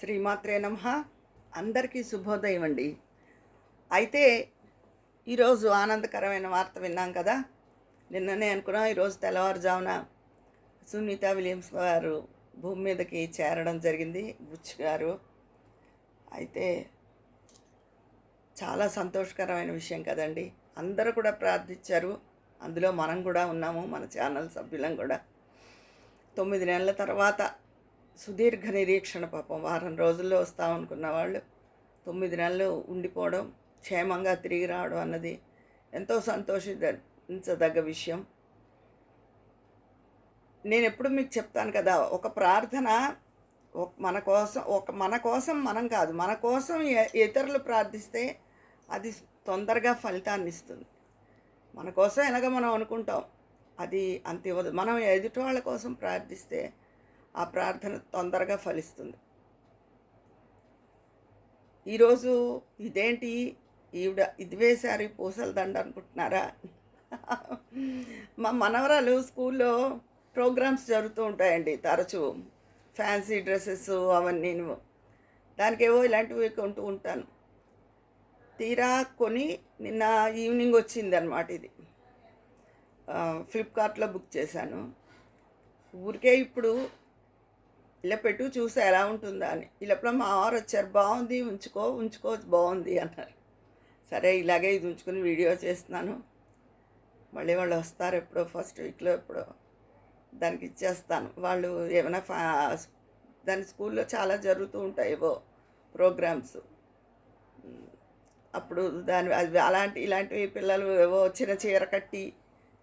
శ్రీమాత్రే నమ. అందరికీ శుభోదయం అండి. అయితే ఈరోజు ఆనందకరమైన వార్త విన్నాం కదా? నిన్ననే అనుకున్నాం ఈరోజు తెల్లవారుజామున సునీత విలియమ్స్ గారు భూమి మీదకి చేరడం జరిగింది బుచ్ గారు. అయితే చాలా సంతోషకరమైన విషయం కదండి. అందరూ కూడా ప్రార్థించారు. అందులో మనం కూడా ఉన్నాము మన ఛానల్ సభ్యులం కూడా. తొమ్మిది నెలల తర్వాత సుదీర్ఘ నిరీక్షణ పాపం. వారం రోజుల్లో వస్తామనుకున్న వాళ్ళు తొమ్మిది నెలలు ఉండిపోవడం క్షేమంగా తిరిగి రావడం అన్నది ఎంతో సంతోషించదగ్గ విషయం. నేను ఎప్పుడు మీకు చెప్తాను కదా ఒక ప్రార్థన ఒక- మన కోసం ఒక మన కోసం మనం కాదు మన కోసం ఇతరులు ప్రార్థిస్తే అది తొందరగా ఫలితాన్ని ఇస్తుంది. మన కోసం ఎలాగ మనం అనుకుంటాం అది అంత ఇవ్వదు. మనం ఎదుటి వాళ్ళ కోసం ప్రార్థిస్తే ఆ ప్రార్థన తొందరగా ఫలిస్తుంది. ఈరోజు ఇదేంటి? ఈవిడ ఇది పూసల దండ అనుకుంటున్నారా? మా మనవరాలు స్కూల్లో ప్రోగ్రామ్స్ జరుగుతూ ఉంటాయండి తరచూ. ఫ్యాన్సీ డ్రెస్సెస్ అవన్నీ దానికేవో ఇలాంటివి కొంటూ ఉంటాను. తీరా కొని నిన్న ఈవినింగ్ వచ్చింది అనమాట ఇది ఫ్లిప్కార్ట్లో బుక్ చేశాను. ఊరికే ఇప్పుడు ఇలా పెట్టు చూసా ఎలా ఉంటుందా అని. ఇలా మా వారు వచ్చారు బాగుంది ఉంచుకో ఉంచుకో బాగుంది అన్నారు. సరే ఇలాగే ఇది ఉంచుకుని వీడియో చేస్తున్నాను. మళ్ళీ వాళ్ళు వస్తారు ఎప్పుడో ఫస్ట్ వీక్లో ఎప్పుడో. దానికి ఇచ్చేస్తాను. వాళ్ళు ఏమైనా ఫా దాని స్కూల్లో చాలా జరుగుతూ ఉంటాయి ఏవో ప్రోగ్రామ్స్. అప్పుడు దాని అది అలాంటి ఇలాంటివి పిల్లలు ఏవో చిన్న చీర కట్టి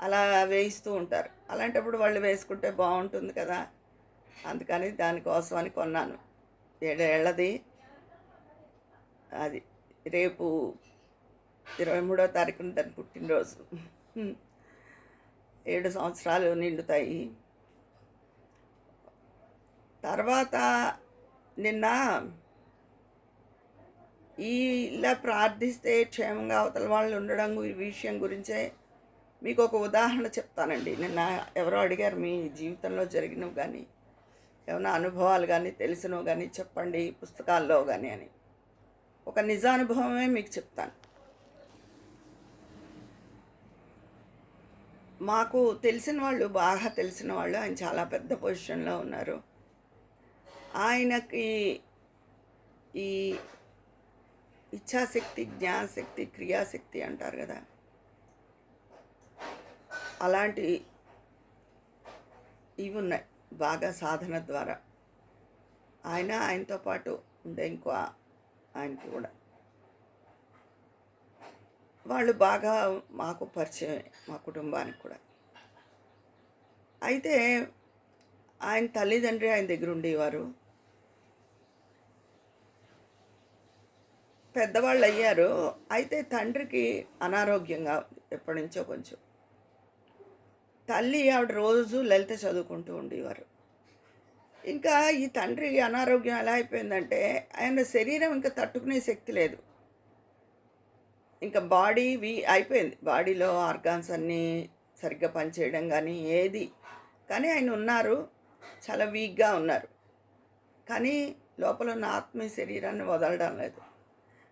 అలా వేయిస్తూ ఉంటారు. అలాంటప్పుడు వాళ్ళు వేసుకుంటే బాగుంటుంది కదా. అందుకని దానికోసం అని కొన్నాను ఏడేళ్ళది అది రేపు ఇరవై మూడో తారీఖున దాని పుట్టినరోజు. ఏడు సంవత్సరాలు నిండుతాయి. తర్వాత నిన్న ఈ ఇలా ప్రార్థిస్తే క్షేమంగా అవతల వాళ్ళు ఉండడం ఈ విషయం గురించే మీకు ఒక ఉదాహరణ చెప్తానండి. నిన్న ఎవరో అడిగారు మీ జీవితంలో జరిగినవి కానీ. ఏమైనా అనుభవాలు కానీ తెలిసినవి కానీ చెప్పండి పుస్తకాల్లో కానీ అని. ఒక నిజానుభవమే మీకు చెప్తాను. మాకు తెలిసిన వాళ్ళు బాగా తెలిసిన వాళ్ళు ఆయన చాలా పెద్ద పొజిషన్లో ఉన్నారు. ఆయనకి ఈ ఇచ్ఛాశక్తి జ్ఞానశక్తి క్రియాశక్తి అంటారు కదా. అలాంటి ఇవి ఉన్నాయి. బాగా సాధన ద్వారా. ఆయన ఆయనతో పాటు ఉండే ఇంకో ఆయనకి కూడా. వాళ్ళు బాగా మాకు పరిచయం మా కుటుంబానికి కూడా. అయితే ఆయన తల్లిదండ్రి ఆయన దగ్గర ఉండేవారు. పెద్దవాళ్ళు అయ్యారు. అయితే తండ్రికి అనారోగ్యంగా ఎప్పటి నుంచో కొంచెం. తల్లి ఆవిడ రోజు లలిత చదువుకుంటూ ఉండేవారు. ఇంకా ఈ తండ్రి అనారోగ్యం ఎలా అయిపోయిందంటే ఆయన శరీరం ఇంకా తట్టుకునే శక్తి లేదు. ఇంకా బాడీ వీ అయిపోయింది. బాడీలో ఆర్గాన్స్ అన్నీ సరిగ్గా పనిచేయడం కానీ ఏది కానీ ఆయన ఉన్నారు. చాలా వీక్గా ఉన్నారు. కానీ లోపల ఉన్న ఆత్మీయ శరీరాన్ని వదలడం లేదు.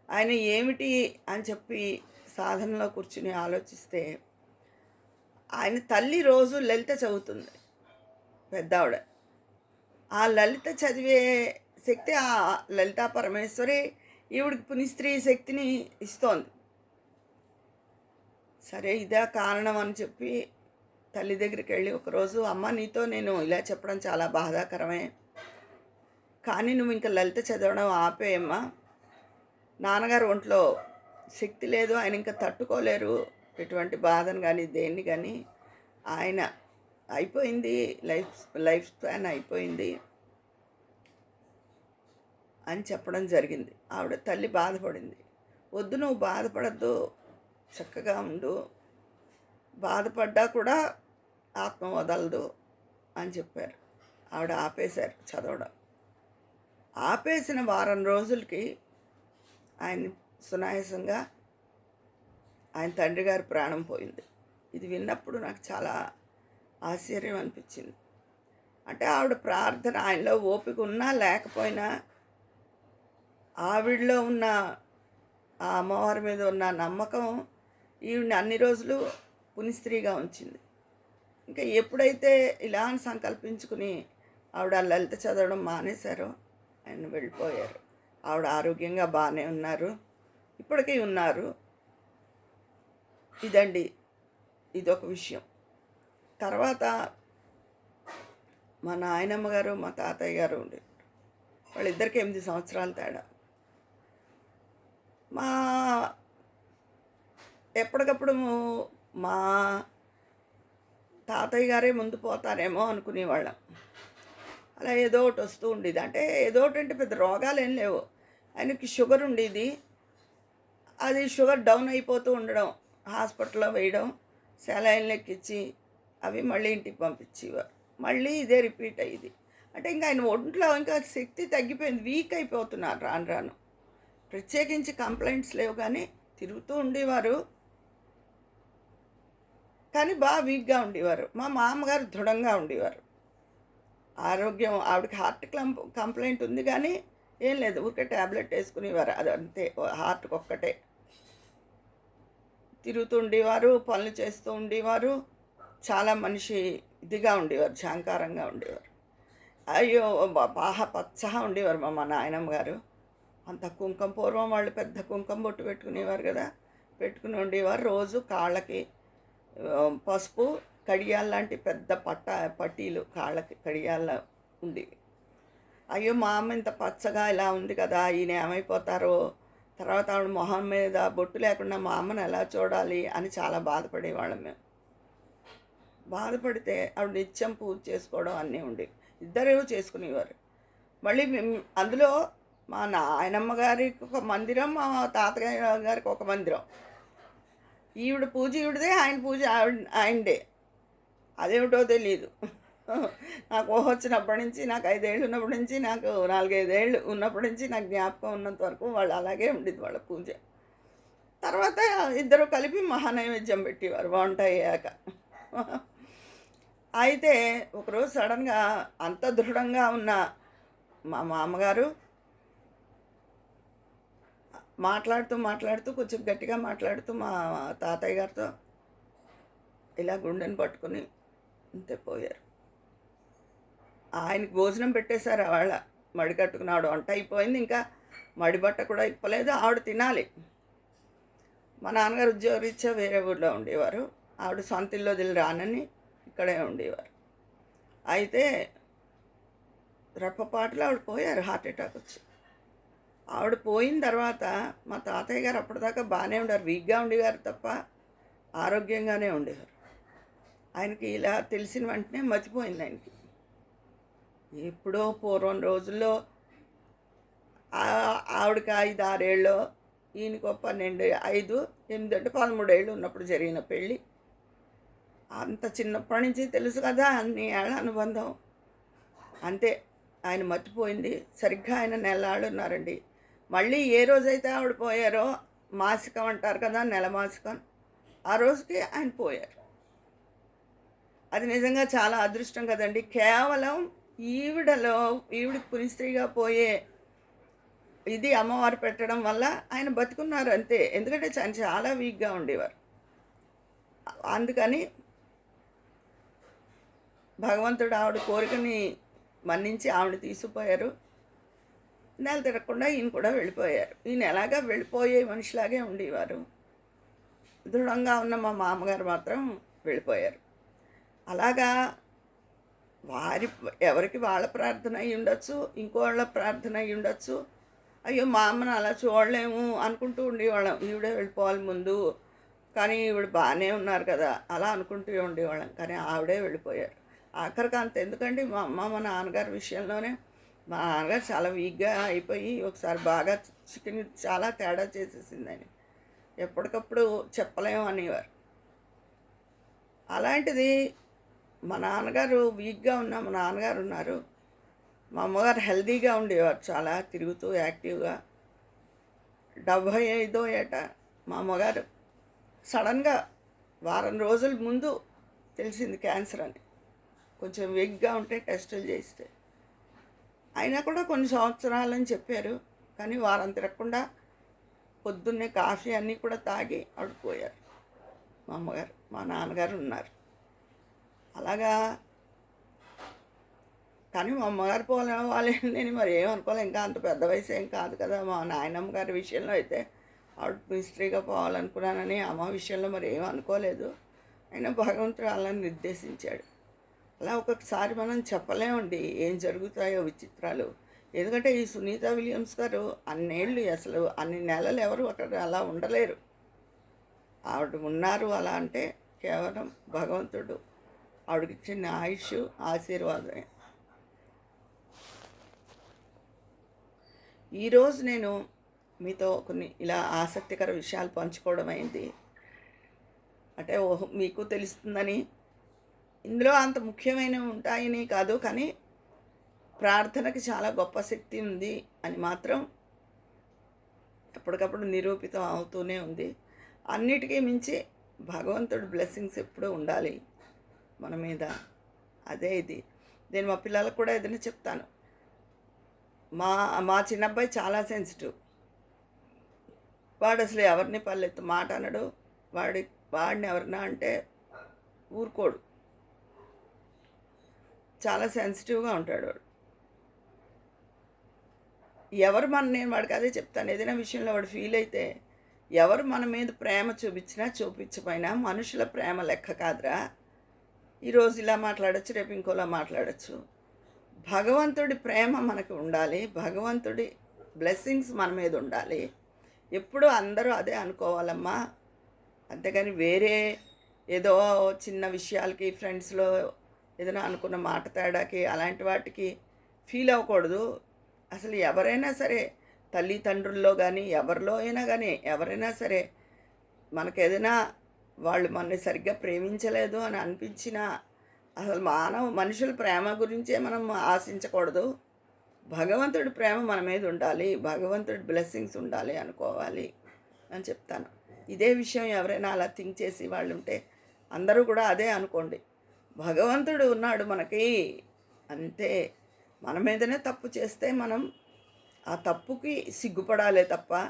ఆయన ఏమిటి అని చెప్పి సాధనలో కూర్చుని ఆలోచిస్తే ఆయన తల్లి రోజు లలిత చదువుతుంది పెద్ద ఆవిడ ఆ లలిత చదివే శక్తి ఆ లలితా పరమేశ్వరి ఈవిడికి పునిస్త్రీ శక్తిని ఇస్తోంది. సరే ఇదే కారణం అని చెప్పి తల్లి దగ్గరికి వెళ్ళి ఒకరోజు అమ్మ నీతో నేను ఇలా చెప్పడం చాలా బాధాకరమే. కానీ నువ్వు ఇంకా లలిత చదవడం ఆపేయమ్మా. నాన్నగారు ఒంట్లో శక్తి లేదు ఆయన ఇంకా తట్టుకోలేరు. ఎటువంటి బాధను కానీ దేన్ని కానీ ఆయన అయిపోయింది. లైఫ్ లైఫ్ స్పాన్ అయిపోయింది అని చెప్పడం జరిగింది. ఆవిడ తల్లి బాధపడింది. వద్దు నువ్వు బాధపడద్దు చక్కగా ఉండు. బాధపడ్డా కూడా ఆత్మ వదలదు అని చెప్పారు. ఆవిడ ఆపేశారు చదవడం. ఆపేసిన వారం రోజులకి ఆయన సునాయాసంగా ఆయన తండ్రి గారి ప్రాణం పోయింది. ఇది విన్నప్పుడు నాకు చాలా ఆశ్చర్యం అనిపించింది. అంటే ఆవిడ ప్రార్థన ఆయనలో ఓపిక ఉన్నా లేకపోయినా ఆవిడలో ఉన్న ఆ అమ్మవారి మీద ఉన్న నమ్మకం ఈవిడ్ని అన్ని రోజులు పునిస్త్రీగా ఉంచింది. ఇంకా ఎప్పుడైతే ఇలా అని సంకల్పించుకుని ఆవిడ లలిత చదవడం మానేశారో ఆయన వెళ్ళిపోయారు. ఆవిడ ఆరోగ్యంగా బాగానే ఉన్నారు. ఇప్పటికీ ఉన్నారు. ఇదండి. ఇదొక విషయం. తర్వాత మా నాయనమ్మ గారు మా తాతయ్య గారు ఉండే. వాళ్ళిద్దరికి ఎనిమిది సంవత్సరాల తేడా. మా ఎప్పటికప్పుడు మా తాతయ్య గారే ముందు పోతారేమో అనుకునేవాళ్ళం. అలా ఏదో ఒకటి వస్తూ ఉండేది. అంటే ఏదో ఒకటి అంటే పెద్ద రోగాలు ఏం లేవు. ఆయనకి షుగర్ ఉండేది. అది షుగర్ డౌన్ అయిపోతూ ఉండడం. హాస్పిటల్లో వేయడం సెలైన్లు ఎక్కించి అవి మళ్ళీ ఇంటికి పంపించేవారు మళ్ళీ ఇదే రిపీట్ అయ్యింది. అంటే ఇంకా ఆయన ఒంట్లో ఇంకా శక్తి తగ్గిపోయింది వీక్ అయిపోతున్నారు రాను రాను. ప్రత్యేకించి కంప్లైంట్స్ లేవు కానీ తిరుగుతూ ఉండేవారు. కానీ బాగా వీక్గా ఉండేవారు. మా మామగారు దృఢంగా ఉండేవారు. ఆరోగ్యం ఆవిడకి హార్ట్ క్లంప్ కంప్లైంట్ ఉంది కానీ ఏం లేదు ఊరికే ట్యాబ్లెట్ వేసుకునేవారు. అది అంతే హార్ట్కి ఒక్కటే. తిరుగుతూ ఉండేవారు పనులు చేస్తూ ఉండేవారు. చాలా మనిషి ఇదిగా ఉండేవారు జాంకారంగా ఉండేవారు. అయ్యో బా- బాగా పచ్చగా ఉండేవారు మా నాయనమ్మ గారు. అంత కుంకుమ పూర్వం వాళ్ళు పెద్ద కుంకుమ బొట్టు పెట్టుకునేవారు కదా. పెట్టుకుని ఉండేవారు. రోజు కాళ్ళకి పసుపు కడియాల లాంటి పెద్ద పట్ట పట్టీలు కాళ్ళకి కడియాల ఉండేవి. అయ్యో మా అమ్మ ఇంత పచ్చగా ఇలా ఉంది కదా ఈయన ఏమైపోతారో తర్వాత ఆవిడ మొహం మీద బొట్టు లేకుండా మా అమ్మను ఎలా చూడాలి అని చాలా బాధపడేవాళ్ళం మేము. బాధపడితే ఆవిడ నిత్యం పూజ చేసుకోవడం అన్నీ ఉండేవి ఇద్దరూ చేసుకునేవారు. మళ్ళీ మేము అందులో మా నాయనమ్మ గారికి ఒక మందిరం మా తాతగారి గారికి ఒక మందిరం. ఈవిడ పూజ ఈవిడదే ఆయన పూజ ఆవిడ ఆయనదే. అదేమిటో తెలియదు నాకు ఊహ వచ్చినప్పటి నుంచి నాకు ఐదేళ్ళు ఉన్నప్పటి నుంచి నాకు నాలుగైదేళ్ళు ఉన్నప్పటి నుంచి నాకు జ్ఞాపకం ఉన్నంత వరకు వాళ్ళు అలాగే ఉండేది వాళ్ళ పూజ. తర్వాత ఇద్దరు కలిపి మహానైవేద్యం పెట్టేవారు వంట అయ్యాక. అయితే ఒకరోజు సడన్గా అంత దృఢంగా ఉన్న మా మామగారు మాట్లాడుతూ మాట్లాడుతూ కొంచెం గట్టిగా మాట్లాడుతూ మా తాతయ్య గారితో ఇలా గుండెని పట్టుకుని అంతే పోయారు. ఆయనకి భోజనం పెట్టేశారు వాళ్ళ మడి కట్టుకున్నాడు వంట అయిపోయింది. ఇంకా మడి బట్ట కూడా ఇప్పలేదు ఆవిడ తినాలి. మా నాన్నగారు ఉద్యోగరీత్యా వేరే ఊళ్ళో ఉండేవారు. ఆవిడ సొంత ఇల్లు వదిలి రానని ఇక్కడే ఉండేవారు. అయితే రెప్పపాటులో ఆవిడ పోయారు హార్ట్ అటాక్ వచ్చి. ఆవిడ పోయిన తర్వాత మా తాతయ్య గారు అప్పటిదాకా బాగానే ఉండేవారు. వీక్గా ఉండేవారు తప్ప ఆరోగ్యంగానే ఉండేవారు. ఆయనకి ఇలా తెలిసిన వెంటనే మతిపోయింది ఆయనకి. ఎప్పుడో పూర్వం రోజుల్లో ఆవిడకి ఐదు ఆరేళ్ళు ఈయనకు పన్నెండు ఐదు ఎనిమిది అంటే పదమూడేళ్ళు ఉన్నప్పుడు జరిగిన పెళ్ళి. అంత చిన్నప్పటి నుంచి తెలుసు కదా అన్ని ఏళ్ళ అనుబంధం. అంతే ఆయన మర్చిపోయింది. సరిగ్గా ఆయన నెలాళ్ళు ఉన్నారండి. మళ్ళీ ఏ రోజైతే ఆవిడ పోయారో మాసికం అంటారు కదా నెల మాసికం ఆ రోజుకి ఆయన పోయారు. అది నిజంగా చాలా అదృష్టం కదండి. కేవలం ఈవిడలో ఈవిడ పునిస్త్రీగా పోయే ఇది అమ్మవారు పెట్టడం వల్ల ఆయన బతుకున్నారు అంతే. ఎందుకంటే ఆయన చాలా వీక్గా ఉండేవారు. అందుకని భగవంతుడు ఆవిడ కోరికని మన్నించి ఆవిడ తీసుకుపోయారు. నెల తిరగకుండా ఈయన కూడా వెళ్ళిపోయారు. ఈయన ఎలాగా వెళ్ళిపోయే మనిషిలాగే ఉండేవారు. దృఢంగా ఉన్న మా మామగారు మాత్రం వెళ్ళిపోయారు. అలాగా వారి ఎవరికి వాళ్ళ ప్రార్థన అయి ఉండొచ్చు ఇంకోళ్ళ ప్రార్థన అయి ఉండొచ్చు. అయ్యో మా అమ్మని అలా చూడలేము అనుకుంటూ ఉండేవాళ్ళం ఈవిడే వెళ్ళిపోవాలి ముందు. కానీ ఈవిడ బాగానే ఉన్నారు కదా అలా అనుకుంటూ ఉండేవాళ్ళం. కానీ ఆవిడే వెళ్ళిపోయారు. ఆఖరికి అంత ఎందుకండి మా అమ్మ మా నాన్నగారి విషయంలోనే? మా నాన్నగారు చాలా వీక్గా అయిపోయి ఒకసారి బాగా చికెన్ చాలా తేడా చేసేసింది ఎప్పటికప్పుడు చెప్పలేము అనేవారు. అలాంటిది మా నాన్నగారు వీక్గా ఉన్న మా నాన్నగారు ఉన్నారు. మా అమ్మగారు హెల్తీగా ఉండేవారు చాలా తిరుగుతూ యాక్టివ్గా. డెబ్భై ఐదో ఏట మా అమ్మగారు సడన్గా వారం రోజుల ముందు తెలిసింది క్యాన్సర్ అని. కొంచెం వీక్గా ఉంటే టెస్టులు చేస్తే. అయినా కూడా కొన్ని సంవత్సరాలని చెప్పారు కానీ వారం తిరగకుండా పొద్దున్నే కాఫీ అన్నీ కూడా తాగి ఆడిపోయారు మా అమ్మగారు మా నాన్నగారు ఉన్నారు. అలాగా. కానీ మా అమ్మగారు పోలే వాళ్ళే నేను మరి ఏమనుకోలే ఇంకా అంత పెద్ద వయసు ఏం కాదు కదా. మా నాయనమ్మ గారి విషయంలో అయితే ఆవిడ మిస్త్రీగా పోవాలనుకున్నానని అమ్మ విషయంలో మరి ఏం అనుకోలేదు. అయినా భగవంతుడు అలా నిర్దేశించాడు. అలా ఒక్కొక్కసారి మనం చెప్పలేమండి. ఏం జరుగుతాయో విచిత్రాలు. ఎందుకంటే ఈ సునీత విలియమ్స్ గారు అన్నేళ్ళు అసలు అన్ని నెలలు ఎవరు అక్కడ అలా ఉండలేరు. ఆవిడ ఉన్నారు అలా అంటే కేవలం భగవంతుడు. ఆవిడకి ఇచ్చిన ఆయుష్ ఆశీర్వాదమే. ఈరోజు నేను మీతో కొన్ని ఇలా ఆసక్తికర విషయాలు పంచుకోవడం అయింది. అంటే ఓహో మీకు తెలుస్తుందని. ఇందులో అంత ముఖ్యమైనవి ఉంటాయని కాదు కానీ ప్రార్థనకి చాలా గొప్ప శక్తి ఉంది అని మాత్రం ఎప్పటికప్పుడు నిరూపితం అవుతూనే ఉంది. అన్నిటికీ మించి భగవంతుడు బ్లెస్సింగ్స్ ఎప్పుడూ ఉండాలి. మన మీద. అదే ఇది. నేను మా పిల్లలకు కూడా ఏదైనా చెప్తాను. మా మా చిన్నబ్బాయి చాలా సెన్సిటివ్. వాడు అసలు ఎవరిని పల్లెత్తు మాట అనడు. వాడి వాడిని ఎవరినా అంటే ఊరుకోడు. చాలా సెన్సిటివ్గా ఉంటాడు వాడు. ఎవరు మన నేను వాడికి అదే చెప్తాను. ఏదైనా విషయంలో వాడు ఫీల్ అయితే ఎవరు మన మీద ప్రేమ చూపించినా చూపించపోయినా మనుషుల ప్రేమ లెక్క కాదురా. ఈరోజు ఇలా మాట్లాడచ్చు రేపు ఇంకోలా మాట్లాడచ్చు. భగవంతుడి ప్రేమ మనకు ఉండాలి. భగవంతుడి బ్లెస్సింగ్స్ మన మీద ఉండాలి. ఎప్పుడూ అందరూ అదే అనుకోవాలమ్మా. అంతేగాని వేరే ఏదో చిన్న విషయాలకి ఫ్రెండ్స్లో ఏదైనా అనుకున్న మాట తేడాకి అలాంటి వాటికి ఫీల్ అవ్వకూడదు. అసలు ఎవరైనా సరే తల్లిదండ్రుల్లో కానీ ఎవరిలో అయినా కానీ ఎవరైనా సరే మనకేదైనా ఏదైనా వాళ్ళు మనల్ని సరిగ్గా ప్రేమించలేదు అని అనిపించినా అసలు మానవ మనుషుల ప్రేమ గురించే మనం ఆశించకూడదు. భగవంతుడి ప్రేమ మన మీద ఉండాలి. భగవంతుడి బ్లెస్సింగ్స్ ఉండాలి అనుకోవాలి అని చెప్తాను. ఇదే విషయం ఎవరైనా అలా థింక్ చేసి వాళ్ళు ఉంటే అందరూ కూడా అదే అనుకోండి. భగవంతుడు ఉన్నాడు మనకి. అంతే. మన మీదనే తప్పు చేస్తే మనం ఆ తప్పుకి సిగ్గుపడాలే తప్ప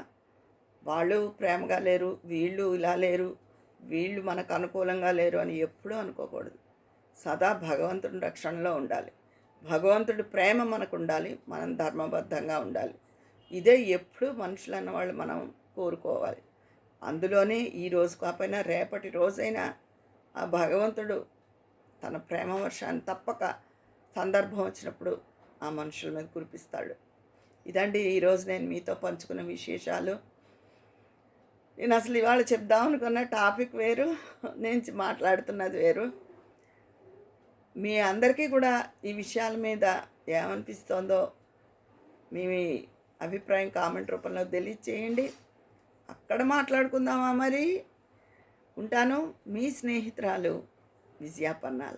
వాళ్ళు ప్రేమగా లేరు వీళ్ళు ఇలా లేరు వీళ్ళు మనకు అనుకూలంగా లేరు అని ఎప్పుడూ అనుకోకూడదు. సదా భగవంతుడి రక్షణలో ఉండాలి. భగవంతుడి ప్రేమ మనకు ఉండాలి. మనం ధర్మబద్ధంగా ఉండాలి. ఇదే ఎప్పుడు మనుషులు అన్నవాళ్ళు మనం కోరుకోవాలి. అందులోనే ఈ రోజు కాకపోయినా రేపటి రోజైనా ఆ భగవంతుడు తన ప్రేమ వర్షాన్ని తప్పక సందర్భం వచ్చినప్పుడు ఆ మనుషుల మీద కురిపిస్తాడు. ఇదండి ఈరోజు నేను మీతో పంచుకున్న విశేషాలు. నేను అసలు ఇవాళ చెప్దాం అనుకున్న టాపిక్ వేరు నేను మాట్లాడుతున్నది వేరు. మీ అందరికీ కూడా ఈ విషయాల మీద ఏమనిపిస్తోందో మీ అభిప్రాయం కామెంట్ రూపంలో తెలియచేయండి. అక్కడ మాట్లాడుకుందామా మరి? ఉంటాను మీ స్నేహితురాలు విజయాపన్నాల